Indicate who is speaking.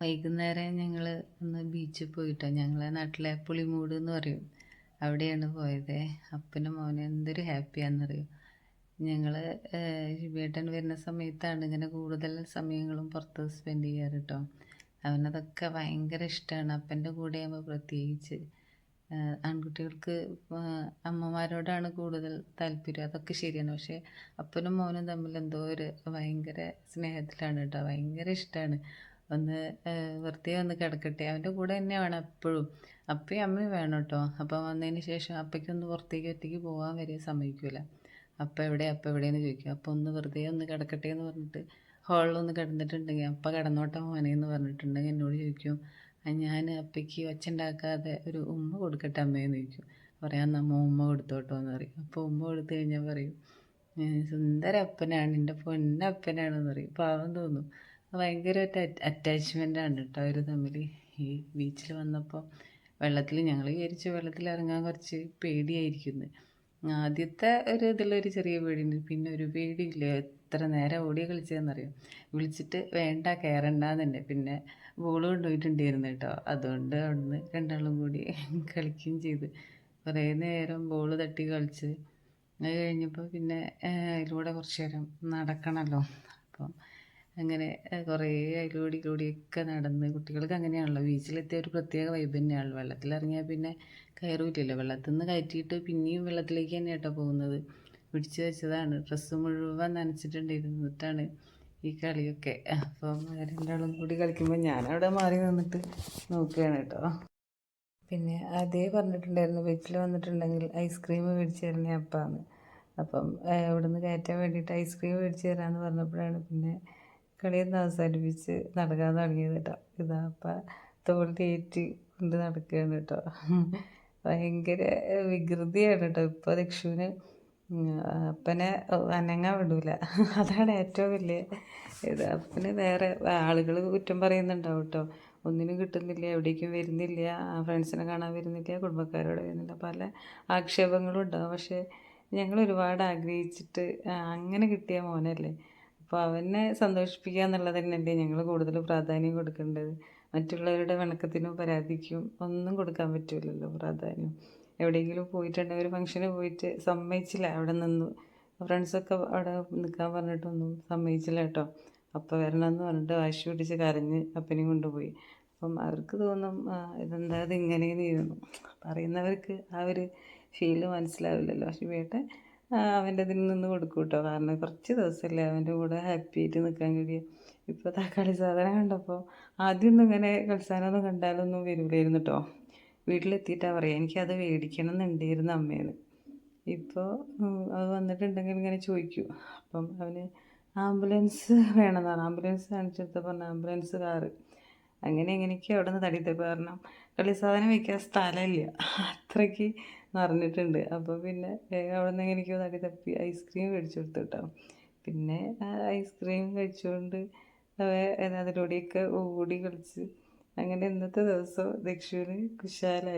Speaker 1: വൈകുന്നേരം ഞങ്ങൾ ഒന്ന് ബീച്ചിൽ പോയിട്ടോ. ഞങ്ങളെ നാട്ടിലെ പുളിമൂട് എന്ന് പറയും. അവിടെയാണ് പോയത്. അപ്പനും മോനും എന്തൊരു ഹാപ്പിയാണെന്നറിയും ഞങ്ങൾ ശിവേട്ടൻ വരുന്ന സമയത്താണ് ഇങ്ങനെ കൂടുതൽ സമയങ്ങളും പുറത്ത് സ്പെൻഡ് ചെയ്യാറ് കേട്ടോ അവനതൊക്കെ ഭയങ്കര ഇഷ്ടമാണ് അപ്പന്റെ കൂടെ ആകുമ്പോൾ പ്രത്യേകിച്ച് ആൺകുട്ടികൾക്ക് അമ്മമാരോടാണ് കൂടുതൽ താല്പര്യം. അതൊക്കെ ശരിയാണ്. പക്ഷേ അപ്പനും മോനും തമ്മിൽ എന്തോ ഒരു ഭയങ്കര സ്നേഹത്തിലാണ് കേട്ടോ. ഭയങ്കര ഇഷ്ടമാണ് ഒന്ന് വെറുതെ ഒന്ന് കിടക്കട്ടെ. അവന്റെ കൂടെ തന്നെ വേണം എപ്പോഴും. അപ്പയും അമ്മയും വേണം കേട്ടോ അപ്പം വന്നതിന് ശേഷം അപ്പയ്ക്കൊന്ന് പുറത്തേക്ക് ഒറ്റയ്ക്ക് പോകാൻ വരെ സമ്മതിക്കില്ല അപ്പം എവിടെ അപ്പം എവിടെയെന്ന് ചോദിക്കും. അപ്പം ഒന്ന് വെറുതെ ഒന്ന് കിടക്കട്ടെ എന്ന് പറഞ്ഞിട്ട് ഹാളിലൊന്ന് കിടന്നിട്ടുണ്ടെങ്കിൽ അപ്പ കിടന്നോട്ടെ മോനെ എന്ന് പറഞ്ഞിട്ടുണ്ടെങ്കിൽ എന്നോട് ചോദിക്കും. ഞാൻ അപ്പയ്ക്ക് ഒച്ച ഉണ്ടാക്കാതെ ഒരു ഉമ്മ കൊടുക്കട്ടെ അമ്മയെന്ന് ചോദിക്കും. പറയാം നമ്മ ഉമ്മ കൊടുത്തോട്ടോ എന്ന് പറയും. അപ്പോൾ ഉമ്മ കൊടുത്തു കഴിഞ്ഞാൽ പറയും "ഏ, സുന്ദര അപ്പനാണ് എന്റെ പൊന്നപ്പനാണെന്ന് പറയും. പാവം തോന്നും. ഭയങ്കര ഒരു അറ്റാച്ച്മെന്റ് ആണ് കേട്ടോ അവർ തമ്മിൽ ഈ ബീച്ചിൽ വന്നപ്പോൾ വെള്ളത്തിൽ ഞങ്ങൾ വിചാരിച്ചു വെള്ളത്തിൽ ഇറങ്ങാൻ കുറച്ച് പേടിയായിരിക്കുന്നു. ആദ്യത്തെ ഒരു ഇതിലൊരു ചെറിയ പേടിയുണ്ട്. പിന്നെ ഒരു പേടിയില്ല. എത്ര നേരം ഓടി കളിച്ചതെന്നറിയാം? വിളിച്ചിട്ട് വേണ്ട കയറണ്ടെന്ന് തന്നെ പിന്നെ ബോൾ കൊണ്ടുപോയിട്ടുണ്ടായിരുന്നു കേട്ടോ അതുകൊണ്ട് അവിടുന്ന് രണ്ടാളും കൂടി കളിക്കുകയും ചെയ്ത്. കുറേ നേരം ബോൾ തട്ടി കളിച്ച്. അത് കഴിഞ്ഞപ്പോൾ പിന്നെ അതിലൂടെ കുറച്ച് നേരം നടക്കണമല്ലോ അപ്പം അങ്ങനെ കുറേ അതിലൂടെ കൂടിയൊക്കെ നടന്ന് കുട്ടികൾക്ക് അങ്ങനെയാണല്ലോ. ബീച്ചിലെത്തിയ ഒരു പ്രത്യേക വൈബ് തന്നെയാണല്ലോ. വെള്ളത്തിലിറങ്ങിയാൽ പിന്നെ കയറൂലല്ലോ വെള്ളത്തിൽ നിന്ന് കയറ്റിയിട്ട് പിന്നെയും വെള്ളത്തിലേക്ക് തന്നെ കേട്ടോ പോകുന്നത്. പിടിച്ചു വെച്ചതാണ്. ഡ്രസ്സ് മുഴുവൻ നനച്ചിട്ടുണ്ടായിരുന്നിട്ടാണ് ഈ കളിയൊക്കെ. അപ്പം രണ്ടാളും കൂടി കളിക്കുമ്പോൾ ഞാനവിടെ മാറി നിന്നിട്ട് നോക്കുകയാണ് കേട്ടോ. പിന്നെ അതേ പറഞ്ഞിട്ടുണ്ടായിരുന്നു. വീട്ടിൽ വന്നിട്ടുണ്ടെങ്കിൽ ഐസ്ക്രീം മേടിച്ച് തരണേ അപ്പാന്ന്. അപ്പം ഇവിടുന്ന് കയറ്റാൻ വേണ്ടിയിട്ട് ഐസ്ക്രീം മേടിച്ച് തരാമെന്ന് പറഞ്ഞപ്പോഴാണ് പിന്നെ കളിയൊന്ന് അവസാനിപ്പിച്ച് നടക്കാൻ തുടങ്ങിയത് കേട്ടോ. ഇതാ അപ്പം തോളിലേറ്റ് കൊണ്ട് നടക്കുകയാണ് കേട്ടോ. ഭയങ്കര വികൃതിയാണ് കേട്ടോ. ഇപ്പോൾ ദക്ഷുവിന് അപ്പനെ അനങ്ങാൻ വിടൂല. അതാണ് ഏറ്റവും വലിയ ഇത്. അപ്പന് വേറെ ആളുകൾ കുറ്റം പറയുന്നുണ്ടാവും കേട്ടോ. ഒന്നിനും കിട്ടുന്നില്ല എവിടേക്കും വരുന്നില്ല ഫ്രണ്ട്സിനെ കാണാൻ വരുന്നില്ല കുടുംബക്കാരോട് വരുന്നില്ല. പല ആക്ഷേപങ്ങളും ഉണ്ടാവും. പക്ഷേ ഞങ്ങൾ ഒരുപാട് ആഗ്രഹിച്ചിട്ട് അങ്ങനെ കിട്ടിയ മോനല്ലേ. അപ്പോൾ അവനെ സന്തോഷിപ്പിക്കുക എന്നുള്ളത് തന്നെയല്ലേ ഞങ്ങൾ കൂടുതൽ പ്രാധാന്യം കൊടുക്കേണ്ടത്. മറ്റുള്ളവരുടെ വണക്കത്തിനും പരാതിക്കും ഒന്നും കൊടുക്കാൻ പറ്റില്ലല്ലോ പ്രാധാന്യം. എവിടെയെങ്കിലും പോയിട്ടുണ്ടെങ്കിൽ ഒരു ഫംഗ്ഷന് പോയിട്ട് സമ്മതിച്ചില്ല അവിടെ നിന്നു. ഫ്രണ്ട്സൊക്കെ അവിടെ നിൽക്കാൻ പറഞ്ഞിട്ടൊന്നും സമ്മതിച്ചില്ല കേട്ടോ. അപ്പം വരണമെന്ന് പറഞ്ഞിട്ട് വാശി പിടിച്ച് കരഞ്ഞ് അപ്പനെയും കൊണ്ടുപോയി. അപ്പം അവർക്ക് തോന്നും ഇതെന്താ ഇത് ഇങ്ങനെയെന്ന് ചെയ്യുന്നു പറയുന്നവർക്ക് ആ ഒരു ഫീൽ മനസ്സിലാവില്ലല്ലോ. ശിവേട്ടൻ അവന്റെ ഇതിൽ നിന്ന് കൊടുക്കും കേട്ടോ കാരണം കുറച്ച് ദിവസമല്ലേ അവന്റെ കൂടെ ഹാപ്പി ആയിട്ട് നിൽക്കാൻ കഴിയും. ഇപ്പോൾ തക്കാളി സാധനം കണ്ടപ്പോൾ ആദ്യമൊന്നും ഇങ്ങനെ കളിസാനൊന്നും കണ്ടാലൊന്നും വരില്ലായിരുന്നു കേട്ടോ വീട്ടിലെത്തിയിട്ടാണ് പറയുക എനിക്കത് മേടിക്കണം എന്നുണ്ടായിരുന്നു അമ്മേന്ന് ഇപ്പോൾ അത് വന്നിട്ടുണ്ടെങ്കിൽ ഇങ്ങനെ ചോദിക്കും. അപ്പം അവന് ആംബുലൻസ് വേണമെന്നാണ്. ആംബുലൻസ് കാണിച്ചെടുത്ത പറഞ്ഞ ആംബുലൻസ് കാറ്. അങ്ങനെ എങ്ങനെയൊക്കെ അവിടെ നിന്ന് തടി കാരണം കളി സാധനം വയ്ക്കാൻ സ്ഥലമില്ല. അത്രയ്ക്ക് നിറഞ്ഞിട്ടുണ്ട് അപ്പോൾ പിന്നെ അവിടെ നിന്ന് എനിക്ക് തടി തപ്പി ഐസ്ക്രീം മേടിച്ചു കൊടുത്തു കേട്ടോ പിന്നെ ഐസ്ക്രീം കഴിച്ചുകൊണ്ട് അതിലൂടെയൊക്കെ ഓടി കളിച്ച്. അങ്ങനെ ഇന്നത്തെ ദിവസം ദക്ഷിണ് കുശാലായി.